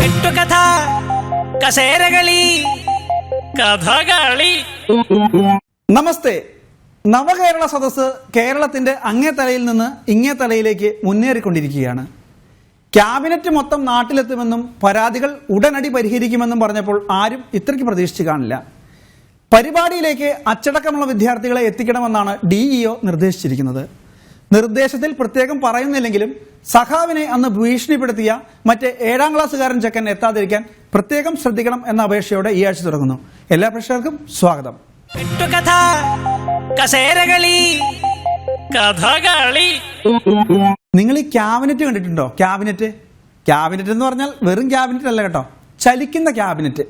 കെട്ടുകഥ കസേരകളി കഥകളി. നമസ്തേ. നവകേരള സദസ്സ് കേരളത്തിന്റെ അങ്ങേ തലയിൽ നിന്ന് ഇങ്ങേ തലയിലേക്ക് മുന്നേറിക്കൊണ്ടിരിക്കുകയാണ്. ക്യാബിനറ്റ് മൊത്തം നാട്ടിലെത്തുമെന്നും പരാതികൾ ഉടനടി പരിഹരിക്കുമെന്നും പറഞ്ഞപ്പോൾ ആരും ഇത്രയ്ക്ക് പ്രതീക്ഷിച്ചു കാണില്ല. പരിപാടിയിലേക്ക് അച്ചടക്കമുള്ള വിദ്യാർത്ഥികളെ എത്തിക്കണമെന്നാണ് ഡിഇഒ നിർദ്ദേശിച്ചിരിക്കുന്നത്. നിർദ്ദേശത്തിൽ പ്രത്യേകം പറയുന്നില്ലെങ്കിലും സഖാവിനെ അന്ന് ഭീഷണിപ്പെടുത്തിയ മറ്റേ ഏഴാം ക്ലാസ്സുകാരൻ ചെക്കൻ എത്താതിരിക്കാൻ പ്രത്യേകം ശ്രദ്ധിക്കണം എന്ന അപേക്ഷയോടെ ഈ ആഴ്ച തുടങ്ങുന്നു. എല്ലാ പ്രേക്ഷകർക്കും സ്വാഗതം. നിങ്ങൾ ഈ ക്യാബിനറ്റ് കണ്ടിട്ടുണ്ടോ? ക്യാബിനറ്റ്? ക്യാബിനറ്റ് എന്ന് പറഞ്ഞാൽ വെറും ക്യാബിനറ്റ് അല്ല കേട്ടോ. ചലിക്കുന്ന ക്യാബിനറ്റ്.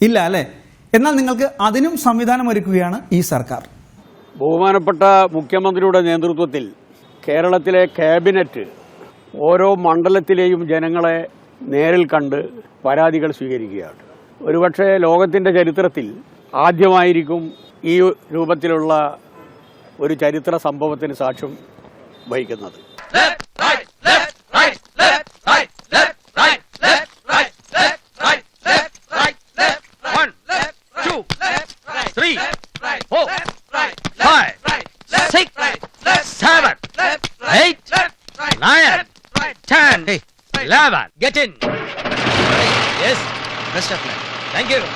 ഇല്ല അല്ലേ? എന്നാൽ നിങ്ങൾക്ക് അതിനും സംവിധാനം ഒരുക്കുകയാണ് ഈ സർക്കാർ. ബഹുമാനപ്പെട്ട മുഖ്യമന്ത്രിയുടെ നേതൃത്വത്തിൽ കേരളത്തിലെ ക്യാബിനറ്റ് ഓരോ മണ്ഡലത്തിലെയും ജനങ്ങളെ നേരിൽ കണ്ട് പരാതികൾ സ്വീകരിക്കുകയാണ്. ഒരുപക്ഷെ ലോകത്തിന്റെ ചരിത്രത്തിൽ ആദ്യമായിരിക്കും ഈ രൂപത്തിലുള്ള ഒരു ചരിത്ര സംഭവത്തിന് സാക്ഷ്യം വഹിക്കുന്നത്.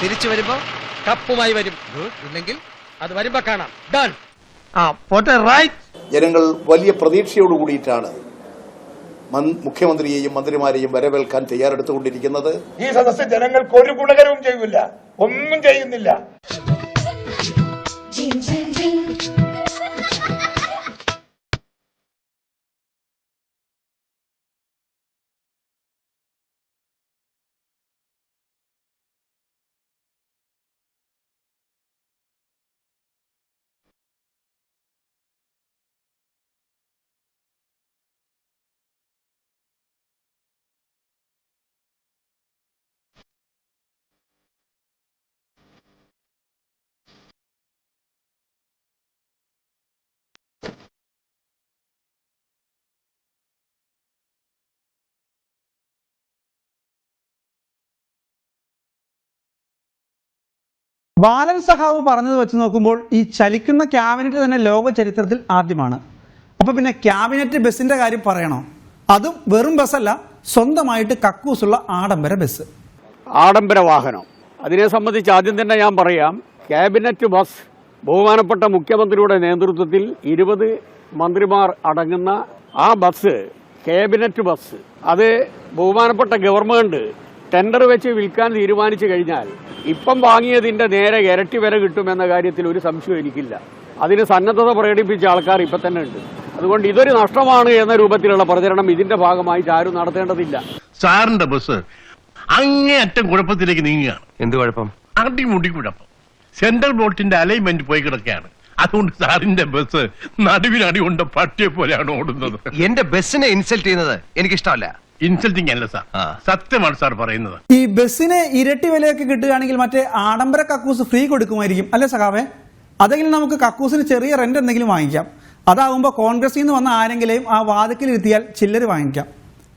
തിരിച്ചു വരുമ്പോ കപ്പുമായി വരും. ഇല്ലെങ്കിൽ അത് വരുമ്പോ കാണാം. ഡൺ ജനങ്ങൾ വലിയ പ്രതീക്ഷയോട് കൂടിയിട്ടാണ് മുഖ്യമന്ത്രിയെയും മന്ത്രിമാരെയും വരവേൽക്കാൻ തയ്യാറെടുത്തുകൊണ്ടിരിക്കുന്നത്. ഈ സദസ്സ് ജനങ്ങൾക്ക് ഒരു ഗുണകരവും ചെയ്യില്ല ഒന്നും ചെയ്യുന്നില്ല. ബാലൻ സഹാവ് പറഞ്ഞത് വെച്ച് നോക്കുമ്പോൾ ഈ ചലിക്കുന്ന ക്യാബിനറ്റ് തന്നെ ലോക ചരിത്രത്തിൽ ആദ്യമാണ്. അപ്പൊ പിന്നെ ക്യാബിനറ്റ് ബസ്സിന്റെ കാര്യം പറയണോ? അതും വെറും ബസ്സല്ല സ്വന്തമായിട്ട് കക്കൂസുള്ള ആഡംബര ബസ് ആഡംബര വാഹനം. അതിനെ സംബന്ധിച്ച് ആദ്യം തന്നെ ഞാൻ പറയാം ക്യാബിനറ്റ് ബസ് ബഹുമാനപ്പെട്ട മുഖ്യമന്ത്രിയുടെ നേതൃത്വത്തിൽ ഇരുപത് മന്ത്രിമാർ അടങ്ങുന്ന ആ ബസ് ക്യാബിനറ്റ് ബസ് അത് ബഹുമാനപ്പെട്ട ഗവൺമെന്റ് ടെൻഡർ വെച്ച് വിൽക്കാൻ തീരുമാനിച്ചു കഴിഞ്ഞാൽ ഇപ്പം വാങ്ങിയതിന്റെ നേരെ ഇരട്ടി വില കിട്ടുമെന്ന കാര്യത്തിൽ ഒരു സംശയം എനിക്കില്ല. അതിന് സന്നദ്ധത പ്രകടിപ്പിച്ച ആൾക്കാർ ഇപ്പം തന്നെ ഉണ്ട്. അതുകൊണ്ട് ഇതൊരു നഷ്ടമാണ് എന്ന രൂപത്തിലുള്ള പ്രചരണം ഇതിന്റെ ഭാഗമായി ആരും നടത്തേണ്ടതില്ല. സാറിന്റെ ബസ് അങ്ങേയറ്റം കുഴപ്പത്തിലേക്ക് നീങ്ങുകയാണ്. എന്ത് കുഴപ്പം? അടിമുടി കുഴപ്പം സെൻട്രൽ ബോൾട്ടിന്റെ അലൈൻമെന്റ് പോയി കിടക്കുകയാണ്. അതുകൊണ്ട് സാറിന്റെ ബസ് നടുവിനടി കൊണ്ട് പട്ടിയെ പോലെയാണ് ഓടുന്നത്. എന്റെ ബസ്സിനെ ഇൻസൾട്ട് ചെയ്യുന്നത് എനിക്കിഷ്ടമല്ല. ഇൻസൾട്ടിങ് അല്ല സാർ. സത്യമാണ് സാർ പറയുന്നത്. ഈ ബസ്സിന് ഇരട്ടി വിലയൊക്കെ കിട്ടുകയാണെങ്കിൽ മറ്റേ ആഡംബര കക്കൂസ് ഫ്രീ കൊടുക്കുമായിരിക്കും. അല്ലേ സഖാവേ? അതെങ്കിലും നമുക്ക് കക്കൂസിന് ചെറിയ റെന്റ് എന്തെങ്കിലും വാങ്ങിക്കാം. അതാവുമ്പോൾ കോൺഗ്രസിൽ നിന്ന് വന്ന ആരെങ്കിലും ആ വാതിക്കൽ ഇരുത്തിയാൽ ചില്ലറ് വാങ്ങിക്കാം.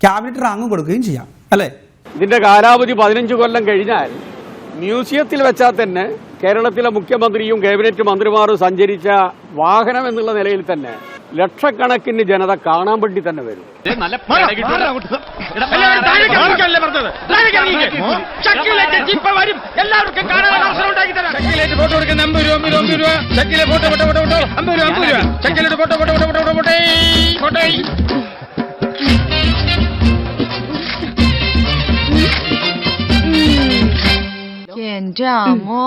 ക്യാബിനറ്റ് റാങ്ങും കൊടുക്കുകയും ചെയ്യാം. അല്ലേ? ഇതിന്റെ കാലാവധി പതിനഞ്ച് കൊല്ലം കഴിഞ്ഞാൽ മ്യൂസിയത്തിൽ വെച്ചാൽ തന്നെ കേരളത്തിലെ മുഖ്യമന്ത്രിയും ക്യാബിനറ്റ് മന്ത്രിമാരും സഞ്ചരിച്ച വാഹനം എന്നുള്ള നിലയിൽ തന്നെ ലക്ഷക്കണക്കിന് ജനത കാണാൻ വേണ്ടി തന്നെ വരും. എന്റെ അമ്മോ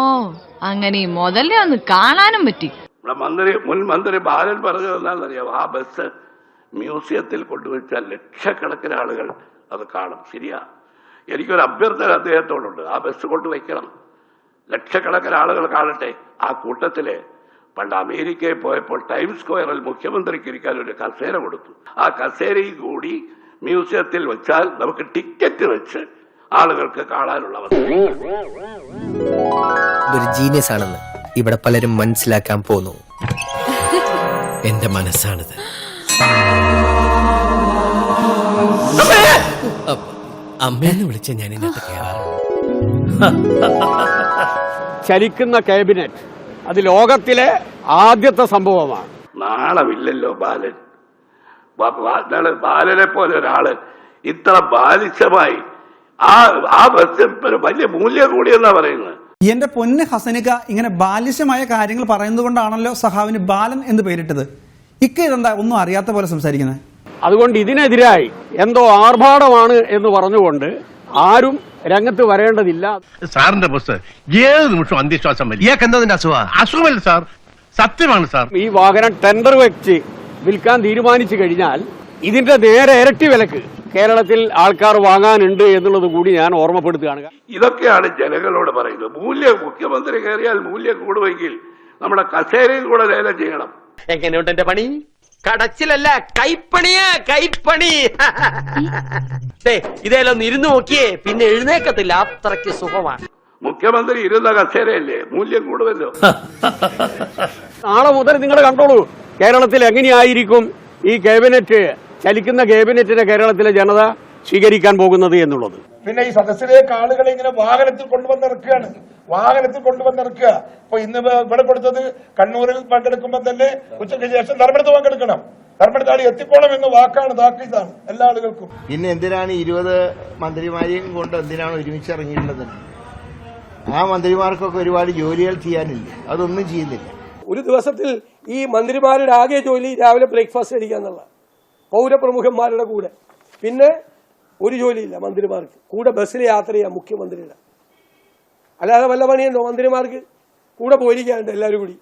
അങ്ങനെ ഈ മുതലേ ഒന്ന് കാണാനും പറ്റി. നമ്മുടെ മന്ത്രി മുൻ മന്ത്രി ബാലൻ പറഞ്ഞത് എന്താണെന്നറിയാം ആ ബസ് മ്യൂസിയത്തിൽ കൊണ്ടുവച്ചാൽ ലക്ഷക്കണക്കിന് ആളുകൾ അത് കാണും. ശരിയാ. എനിക്കൊരു അഭ്യർത്ഥന അദ്ദേഹത്തോടുണ്ട്. ആ ബസ് കൊണ്ടുവയ്ക്കണം ലക്ഷക്കണക്കിന് ആളുകൾ കാണട്ടെ. ആ കൂട്ടത്തിൽ പണ്ട് അമേരിക്കയിൽ പോയപ്പോൾ ടൈം സ്ക്വയറിൽ മുഖ്യമന്ത്രിക്ക് ഇരിക്കാൻ ഒരു കസേര കൊടുത്തു. ആ കസേരയും കൂടി മ്യൂസിയത്തിൽ വെച്ചാൽ നമുക്ക് ടിക്കറ്റ് വെച്ച് ആളുകൾക്ക് കാണാനുള്ള അവസരം. ഇവിടെ പലരും മനസ്സിലാക്കാൻ പോന്നു. എന്റെ മനസ്സാണിത്. അമ്മയെന്ന് വിളിച്ച ഞാൻ ചലിക്കുന്ന കാബിനറ്റ് അത് ലോകത്തിലെ ആദ്യത്തെ സംഭവമാണ്. നാളമില്ലല്ലോ ബാലൻ. ബാലനെ പോലെ ഒരാൾ ഇത്ര ബാലിശമായി ആ ആ ബസ് വലിയ മൂല്യം കൂടിയെന്നാ പറയുന്നത്. എന്റെ പൊന്ന് ഹസനിക ഇങ്ങനെ ബാലിശമായ കാര്യങ്ങൾ പറയുന്നത് കൊണ്ടാണല്ലോ സഹാവിന് ബാലൻ എന്ന് പേരിട്ടത്. ഇക്ക ഇതെന്താ ഒന്നും അറിയാത്ത പോലെ സംസാരിക്കുന്നത്? അതുകൊണ്ട് ഇതിനെതിരായി എന്തോ ആർഭാടമാണ് എന്ന് പറഞ്ഞുകൊണ്ട് ആരും രംഗത്ത് വരേണ്ടതില്ല. സാറിന്റെ ഏത് നിമിഷം അന്ധവിശ്വാസം അസുഖമല്ല സാർ. സത്യമാണ് സാർ. ഈ വാഹനം ടെൻഡർ വെച്ച് വിൽക്കാൻ തീരുമാനിച്ചു കഴിഞ്ഞാൽ ഇതിന്റെ നേരെ ഇരട്ടി വിലക്ക്. കേരളത്തിൽ ആൾക്കാർ വാങ്ങാനുണ്ട് എന്നുള്ളത് കൂടി ഞാൻ ഓർമ്മപ്പെടുത്തുകയാണ്. ഇതൊക്കെയാണ് ജനങ്ങളോട് പറയുന്നത്. മൂല്യം മുഖ്യമന്ത്രി കയറിയാൽ മൂല്യം കൂടുമെങ്കിൽ നമ്മുടെ കസേരയും കൂടെ ലേലം ചെയ്യണം. എങ്ങനെയുണ്ട് എന്റെ പണി? കടച്ചിലല്ല കൈപ്പണിയാ കൈപ്പണി. ദേ, ഇതേലൊന്ന് ഇരുന്ന് നോക്കിയേ പിന്നെ എഴുന്നേക്കത്തില്ല അത്രയ്ക്ക് സുഖമാണ്. മുഖ്യമന്ത്രി ഇരുന്ന കസേരയല്ലേ മൂല്യം കൂടുമല്ലോ. നാളെ മുതൽ നിങ്ങൾ കണ്ടോളൂ കേരളത്തിൽ എങ്ങനെയായിരിക്കും ഈ ക്യാബിനറ്റ് ചലിക്കുന്ന ക്യാബിനറ്റിനെ കേരളത്തിലെ ജനത സ്വീകരിക്കാൻ പോകുന്നത് എന്നുള്ളത്. പിന്നെ ഈ സദസ്സിലേക്ക് ആളുകളെ ഇങ്ങനെ വാഹനത്തിൽ കൊണ്ടുവന്നിറക്കുകയാണ്. വാഹനത്തിൽ കൊണ്ടുവന്നിറക്കുക. ഇപ്പൊ ഇന്ന് ഇവ- ഇവിടെ കൊടുത്തത് കണ്ണൂരിൽ പങ്കെടുക്കുമ്പോൾ തന്നെ ഉച്ചയ്ക്ക് ശേഷം ധർമ്മടത്ത് പങ്കെടുക്കണം. ധർമ്മടത്ത് എത്തിക്കോളം എത്തിക്കോണം എന്ന വാക്കാണ് താക്കീതാണ് എല്ലാ ആളുകൾക്കും. പിന്നെ എന്തിനാണ് ഇരുപത് മന്ത്രിമാരെയും കൊണ്ട് എന്തിനാണ് ഒരുമിച്ച് ഇറങ്ങിയിട്ടുള്ളത്? ആ മന്ത്രിമാർക്കൊക്കെ ഒരുപാട് ജോലികൾ ചെയ്യാനില്ല? അതൊന്നും ചെയ്യുന്നില്ല. ഒരു ദിവസത്തിൽ ഈ മന്ത്രിമാരുടെ ആകെ ജോലി രാവിലെ ബ്രേക്ക്ഫാസ്റ്റ് അടിക്കുക എന്നുള്ള പൗരപ്രമുഖന്മാരുടെ കൂടെ. പിന്നെ ഒരു ജോലിയില്ല മന്ത്രിമാർക്ക്. കൂടെ ബസ്സിൽ യാത്ര ചെയ്യാം മുഖ്യമന്ത്രിയുടെ. അല്ലാതെ വല്ല പണിയുണ്ടോ മന്ത്രിമാർക്ക്? കൂടെ പോയിരിക്കാനുണ്ട് എല്ലാവരും കൂടി.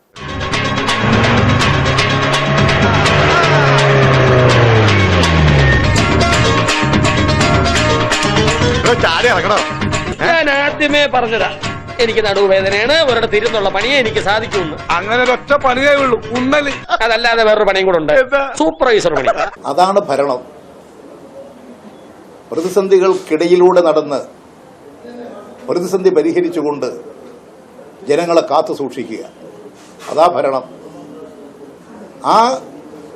ഞാൻ ആദ്യമേ പറഞ്ഞതാ. എനിക്ക് നടുവേദനയാണ് ഒരിടത്ത് ഇരുന്നുള്ള പണിയെ എനിക്ക് സാധിക്കുള്ളൂ. അങ്ങനെ ഒരൊറ്റ പണിയേ ഉള്ളൂ ഉണ്ണൽ. അതല്ലാതെ വേറൊരു പണിയും കൂടെ ഉണ്ട്. സൂപ്പർവൈസർ പണി. അതാണ് ഭരണം. പ്രതിസന്ധികൾക്കിടയിലൂടെ നടന്ന് പ്രതിസന്ധി പരിഹരിച്ചുകൊണ്ട് ജനങ്ങളെ കാത്തു സൂക്ഷിക്കുക. അതാ ഭരണം. ആ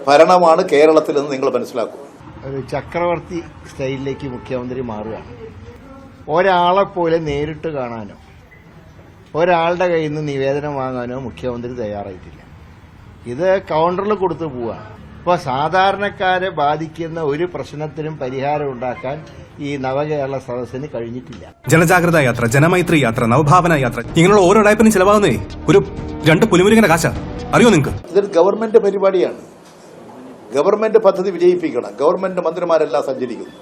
ഭരണമാണ് കേരളത്തിൽ നിന്ന് നിങ്ങൾ മനസ്സിലാക്കുക ഒരു ചക്രവർത്തി സ്റ്റൈലിലേക്ക് മുഖ്യമന്ത്രി മാറുകയാണ്. ഒരാളെ പോലെ നേരിട്ട് കാണാനോ? ഒരാളുടെ കയ്യിൽ നിന്ന് നിവേദനം വാങ്ങാനോ മുഖ്യമന്ത്രി തയ്യാറായിട്ടില്ല. ഇത് കൗണ്ടറിൽ കൊടുത്തു പോവാണ് ഇപ്പോൾ സാധാരണക്കാരെ ബാധിക്കുന്ന ഒരു പ്രശ്നത്തിനും പരിഹാരം ഉണ്ടാക്കാൻ ഈ നവകേരള സദസ്സിന് കഴിഞ്ഞിട്ടില്ല. ജനജാഗ്രത യാത്ര ജനമൈത്രി യാത്ര നവഭാവന യാത്ര ഇങ്ങനെയുള്ള ഓരോ ടൈപ്പിനും ചിലവാകുന്നേ ഒരു രണ്ട് പുലിമുരുകന്റെ കാശ. അറിയോ നിങ്ങൾക്ക് ഇതൊരു ഗവൺമെന്റ് പരിപാടിയാണ്. ഗവൺമെന്റ് പദ്ധതി വിജയിപ്പിക്കണം. ഗവൺമെന്റ് മന്ത്രിമാരെല്ലാം സഞ്ചരിക്കുന്നു.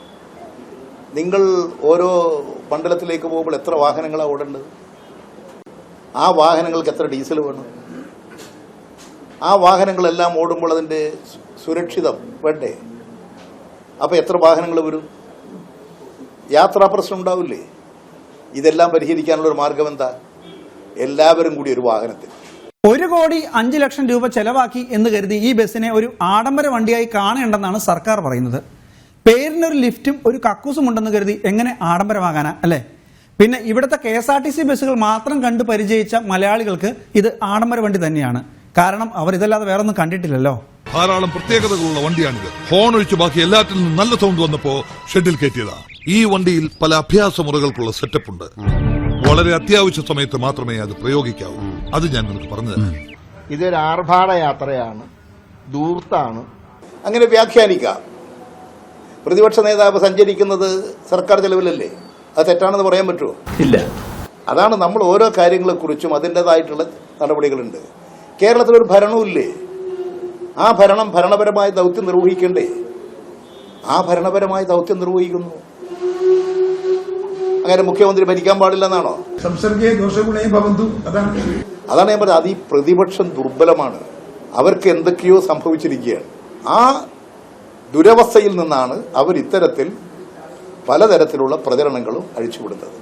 നിങ്ങൾ ഓരോ മണ്ഡലത്തിലേക്ക് പോകുമ്പോൾ എത്ര വാഹനങ്ങളാണ് ഓടേണ്ടത്? ആ വാഹനങ്ങൾക്ക് എത്ര ഡീസൽ വേണം? ആ വാഹനങ്ങളെല്ലാം ഓടുമ്പോൾ അതിന്റെ സുരക്ഷിതം വേണ്ടേ? അപ്പോൾ എത്ര വാഹനങ്ങൾ വരും? യാത്രാ പ്രശ്നം ഉണ്ടാവില്ലേ? ഇതെല്ലാം പരിഹരിക്കാനുള്ള ഒരു മാർഗം എന്താ? എല്ലാവരും കൂടി ഒരു വാഹനത്തിൽ. ഒരു കോടി അഞ്ച് ലക്ഷം രൂപ ചെലവാക്കി എന്ന് കരുതി ഈ ബസ്സിനെ ഒരു ആഡംബര വണ്ടിയായി കാണേണ്ടെന്നാണ് സർക്കാർ പറയുന്നത്. പേരിനൊരു ലിഫ്റ്റും ഒരു കക്കൂസും ഉണ്ടെന്ന് കരുതി എങ്ങനെ ആഡംബരമാകാനാ അല്ലേ? പിന്നെ ഇവിടുത്തെ K S R T C ബസ്സുകൾ മാത്രം കണ്ട് പരിചയിച്ച മലയാളികൾക്ക് ഇത് ആഡംബര വണ്ടി തന്നെയാണ്. കാരണം അവർ ഇതല്ലാതെ വേറൊന്നും കണ്ടിട്ടില്ലല്ലോ. ധാരാളം പ്രത്യേകതകളുള്ള വണ്ടിയാണിത്. ഹോൺ ഒഴിച്ച് ബാക്കി എല്ലാറ്റിൽ നിന്നും നല്ല സൗണ്ട് വന്നപ്പോ ഷെഡിൽ കയറ്റിയതാ. ഈ വണ്ടിയിൽ പല അഭ്യാസ മുറകൾക്കുള്ള സെറ്റപ്പ് ഉണ്ട്. വളരെ അത്യാവശ്യ സമയത്ത് മാത്രമേ അത് പ്രയോഗിക്കാവൂ. അത് ഞാൻ നിങ്ങൾക്ക് പറഞ്ഞു തരാം. ഇതൊരു ആർഭാട യാത്രയാണ്. ദൂർത്താണ് അങ്ങനെ വ്യാഖ്യാനിക്കാം. പ്രതിപക്ഷ നേതാവ് സഞ്ചരിക്കുന്നത് സർക്കാർ ചെലവിലല്ലേ? അത് തെറ്റാണെന്ന് പറയാൻ പറ്റുമോ ഇല്ല. അതാണ് നമ്മൾ ഓരോ കാര്യങ്ങളെക്കുറിച്ചും അതിന്റെതായിട്ടുള്ള നടപടികളുണ്ട്. കേരളത്തിലൊരു ഭരണമില്ലേ ആ ഭരണം ഭരണപരമായ ദൗത്യം നിർവഹിക്കണ്ടേ? ആ ഭരണപരമായ ദൗത്യം നിർവഹിക്കുന്നു. അങ്ങനെ മുഖ്യമന്ത്രി ഭരിക്കാൻ പാടില്ലെന്നാണോ? സംസർഗേ ദോഷഗുണേ ഭവന്തു. അതാണ് അതാണ് ഞാൻ പറഞ്ഞത്. അത് ഈ പ്രതിപക്ഷം ദുർബലമാണ്. അവർക്ക് എന്തൊക്കെയോ സംഭവിച്ചിരിക്കുകയാണ്. ആ ദുരവസ്ഥയിൽ നിന്നാണ് അവർ ഇത്തരത്തിൽ പലതരത്തിലുള്ള പ്രചരണങ്ങളും അഴിച്ചുവിടുന്നത്.